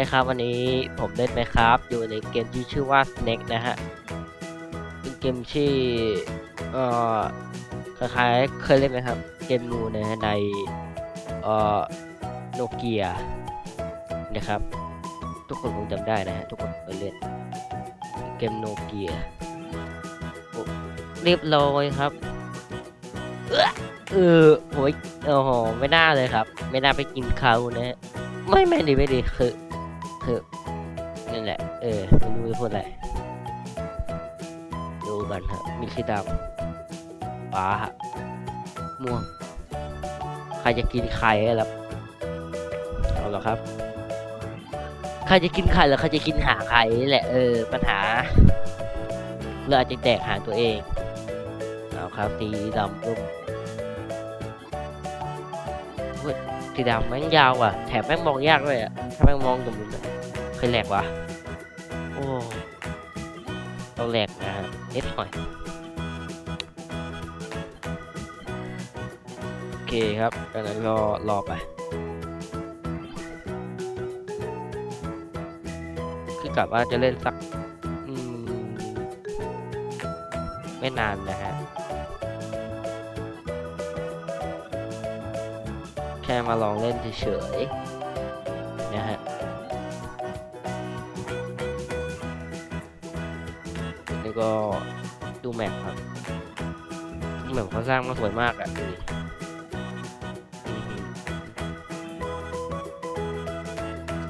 เคครับวันนี้ผมเล่นไหมครับ อยู่ในเกมที่ชื่อว่า Snake นะฮะ เป็นเกมที่เอ่อคล้ายๆเคยเล่นไหมครับ เกมงูนะในเอ่อโนเกียนะครับ ทุกคนคงจำได้นะฮะทุกคนเคยเล่น เกมโนเกียเรียบร้อยครับเออเออโอ้ยโอ้โหไม่น่าเลยครับ ไม่น่าไปกินเขานะฮะไม่ไม่ดีไม่ดีคือ คือนั่นแหละ เออไม่รู้จะพูดอะไรดูกันครับมีสีดำฟ้าฮะม่วง ใครจะกินไข่ล่ะเอาละครับ ใครจะกินไข่หรือใครจะกินหาไข่นี่แหละ เออ ปัญหาเราอาจจะแดกหางตัวเอง เอาครับ สีดำร่มสีดำแม่งยาวอะ แถมแม่งมองยากด้วยอะ ถ้าแม่งมองตรงนู้นะ คยแหลกวะ โอ้ต้องแหลกนะนิดหน่อย โอเคครับดังนั้นรอรอไป คือกะว่าจะเล่นสักมไม่นานนะฮะ แค่มาลองเล่นเฉยๆ เขาสร้างมาสวยมากอะดูดิอืม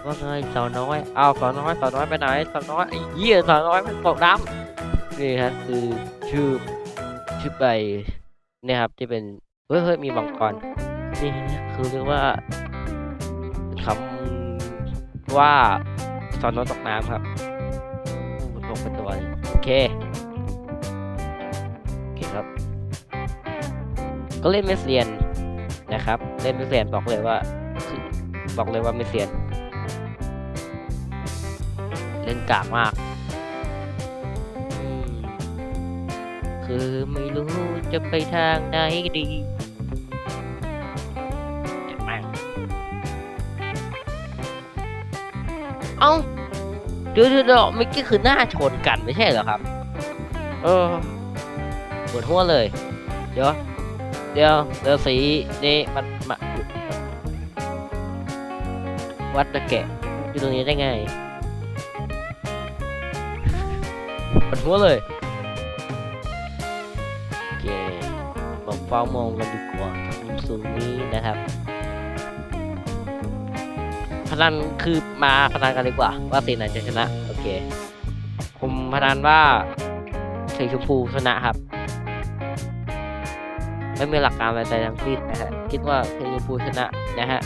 ว่าไงสาวน้อยอ้าวสาวน้อยสาวน้อยไปไหนสาวน้อยไอ้เหี้ยสาวน้อยมันตกน้ำนี่ครับคือชื่อชื่อไปเนี่ยครับที่เป็นเฮ้ยเฮ้ยมีบังกรนี่คือเรียกว่าคำว่าสอนนตกน้ำครับตกเป็นตัวโอเคโอเคครับ ก็เล่นไม่เซียนนะครับ เล่นไม่เซียนบอกเลยว่า บอกเลยว่าไม่เซียน เล่นกากมาก คือไม่รู้จะไปทางไหนดีแม่งเอ้าเดี๋ยวเดี๋ยวเดี๋ยวเมื่อกี้คือหน้าชนกันไม่ใช่เหรอครับ เออปวดหัวเลย เดี๋ยว เดี๋ยวเดี๋ยวสีนี่มันมาวัดตะแกะอยู่ตรงนี้ได้ไงปวดหัวเลยโอเคมเฝ้ามองกันดีกว่าจากมุมสูงนี้นะครับ พนันคือมาพนันกันดีกว่า ว่าสีไหนจะชนะ โอเค ผมพนันว่าสีชมพูชนะครับ ไม่มีหลักการอะไรใดทั้งสิ้นนะฮะคิดว่าสีชมพูชนะนะฮะ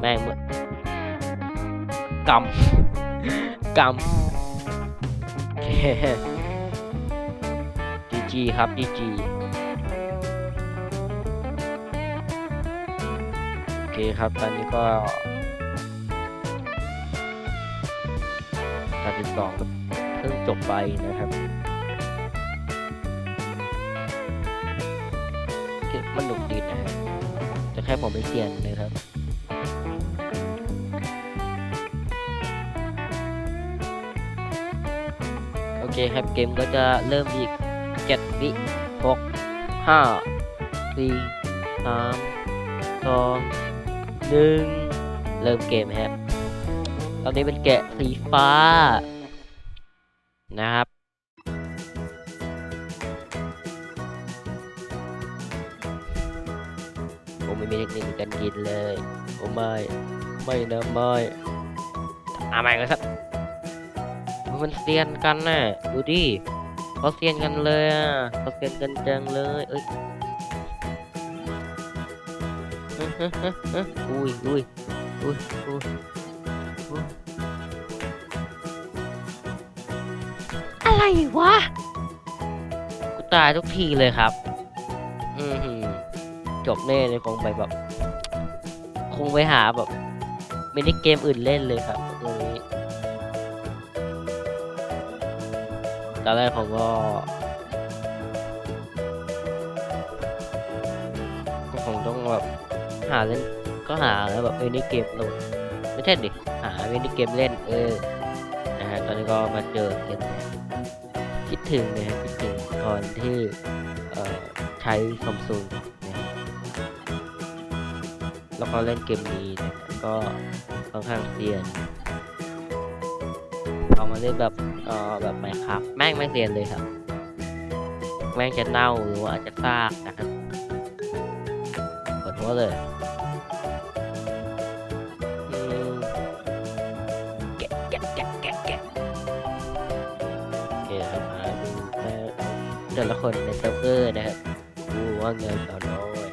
แม่งเหมือนกำกำจีจีครับจีจีโอเคครับ ตอนนี้ก็การติดต่อก็เพิ่งจบไปนะครับคิดมันหนุกดีนะฮะแต่แค่ผมไม่เซียนนะครับโอเคครับเกมก็จะเริ่มอีกเจ็ดวิหกห้าสี่สามสองหนึ่งเริ่มเกมครับ ตอนนี้เป็นแกะสีฟ้า นะครับผมไม่มีเทคนิคการกินเลยโอ้ไม่ไม่นะไม่อาไม่ก็สักมันเซียนกันน่ะดูดิเขาเซียนกันเลยอะเขาเซียนกันจังเลยเอ้ยอุ้ยอุ้ยอุ้ยอุ้ย วะ กูตายทุกทีเลยครับ อือหือจบแน่เลยคงไปแบบ คงไปหาแบบมินิเกมอื่นเล่นเลยครับตรงนี้ตอนแรกผมก็ผมต้องแบบหาเล่นก็หาแล้วแบบเออนี่เกมลงไม่ใช่ดิหาเล่นเกมเล่นเออนะฮะตอนนี้ก็มาเจอเกม ถึงนะฮะคิดถึงตอนที่ใช้ซัมซุงนะฮะแล้วก็เล่นเกมนี้นะก็ค่อนข้างเซียนเอามาเล่นแบบเอ่อแบบไหมครับ แม่งไม่เซียนเลยครับ แม่งจะเน่าหรือว่าจจะซากนะครับขอโทษเลย แต่ละคนในเซิร์ฟเวอร์นะครับดูว่าเงินต่อน้อย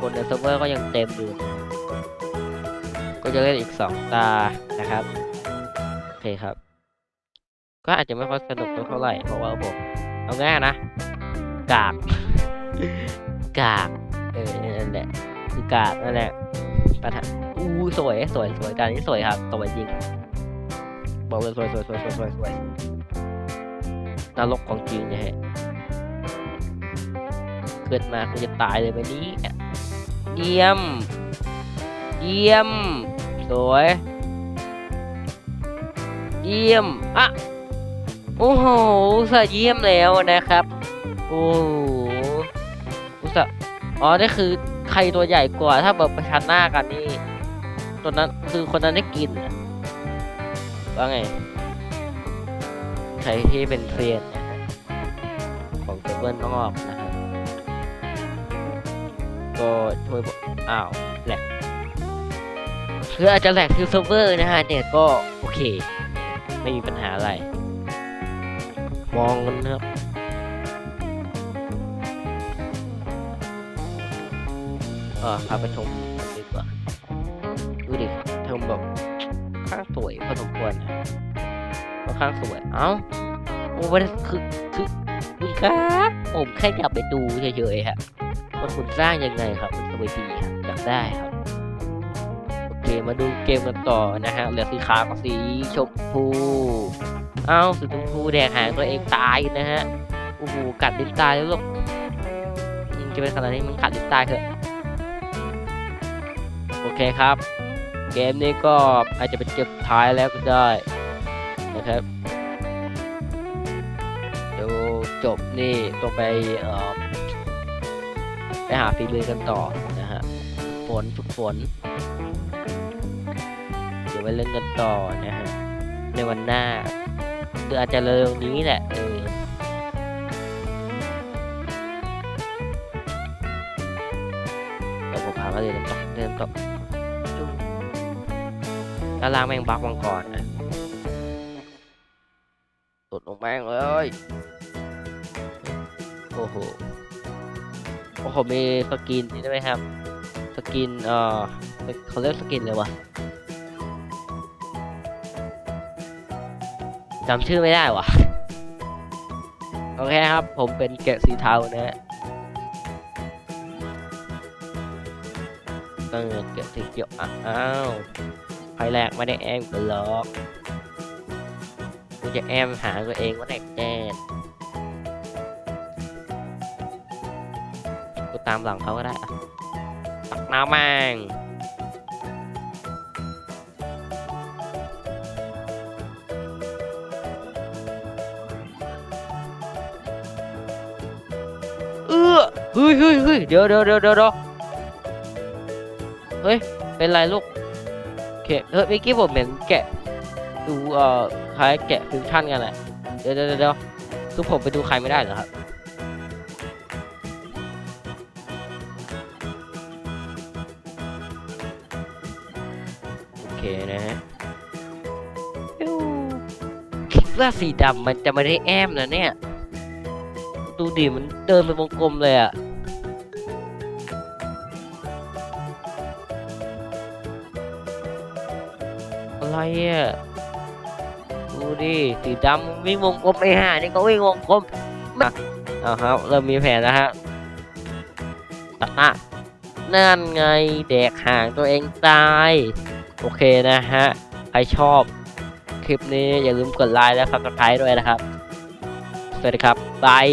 คนในเซิร์ฟเวอร์ก็ยังเต็มอยู่ ก็จะเล่นอีกสองตานะครับ โอเคครับ ก็อาจจะไม่ค่อยสนุกเท่าไหร่เพราะว่าผม เอาง่ายนะ กาก กาก เออ แหละคือกากนั่นแหละปัญหาอู้สวยสวยสวยการนี้สวยครับสวยจริงบอกเลยสวยสวยสวยสวยสวยสวยนรกของจริงนะฮะเกิดมากูจะตายเลยวันนี้เยี่ยม เยี่ยม สวย เยี่ยม อะ โอ้โหสาห์เยี่ยมแล้วนะครับ โอ้โหอุส่าห์อ๋อนี่คือ ใครตัวใหญ่กว่า ถ้าแบบประชันหน้ากันนี่ตัวนั้นคือคนนั้นได้กินว่าไง ใครที่เป็นเซียนนะฮะของเซิร์ฟเวอร์นอกนะฮะก็ช่วยบอกอ้าวแหลกคืออาจจะแหลกคือเซิร์ฟเวอร์นะฮะเนี่ยก็โอเค ไม่มีปัญหาอะไร มองกันนะครับ เออพาไปชมกันดีกว่าดูดิชมแบบข้างสวยพอสมควรนะค่อนข้างสวย เอ้าโอ้มันคือคือคุณครับผมแค่อยากไปดูเฉยๆครับว่าคุณสร้างยังไงครับมันสวยดีครับอยากได้ครับโอเคมาดูเกมกันต่อนะฮะเหลือสีขาวกับสีชมพูเอ้าสีชมพูแดงหางตัวเองตายนะฮะโอ้โหกัดลิ้นตายแล้วลูกอืมจะเป็นขนาดนี้มันกัดลิ้นตายเถอะโอ เคครับ เกมนี้ก็อาจจะเป็นเกมท้ายแล้วก็ได้นะครับเดี๋ยวจบนี่ต้องไปไปหาฝีมือกันต่อนะฮะฝนฝึกฝน เดี๋ยวไปเล่นกันต่อนะฮะในวันหน้าหรืออาจจะเร็วนี้แหละเออแล้วผมพามาเรียนต่อเรียนต่อ ด้านล่างแม่งบักมังกรนะตดลงแม่งเลยโอ้โหโอ้โหมีสกินนี่ด้ไหมครับ สกินเอ่อเขาเรียกสกินเลยวะจำชื่อไม่ได้วะโอเคครับ ผมเป็นแกะสีเทานะฮะเออแกะสีเขียวอ้าว ไฟแรกไม่ได้แอมกันหรอกกูจะแอมหาตัวเองว่าแตกแน่กูตามหลังเขาก็ได้อะตักน้ำแม่งเออเฮ้ยเฮ้ยเฮ้ยเดี๋ยวเดี๋ยวเดี๋ยวเดี๋ยวเดี๋ยวเฮ้ย เป็นไรลูก โอเคเฮ้ยเมื่อกี้ผมเห็นแกะดูเอ่อคล้ายแกะฟิวชั่นกันแหละเดี๋ยวเดี๋ยวเดี๋ยวเดี๋ยวคือผมไปดูใครไม่ได้เหรอครับโอเคนะฮะคิดว่าสีดำมันจะไม่ได้แอมนะเนี่ย ดูดิมันเดินเป็นวงกลมเลยอะ อะไรอะดูดิสีดำวิ่งวงกลมไอ้ห่านี่ก็วิ่งวงกลมเอาครับเริ่มมีแผนแล้วฮะตัดหน้านั่นไงแดกห่างตัวเองตาย โอเคนะฮะ ใครชอบคลิปนี้อย่าลืมกดไลค์และ subscribe ด้วยนะครับ สวัสดีครับบาย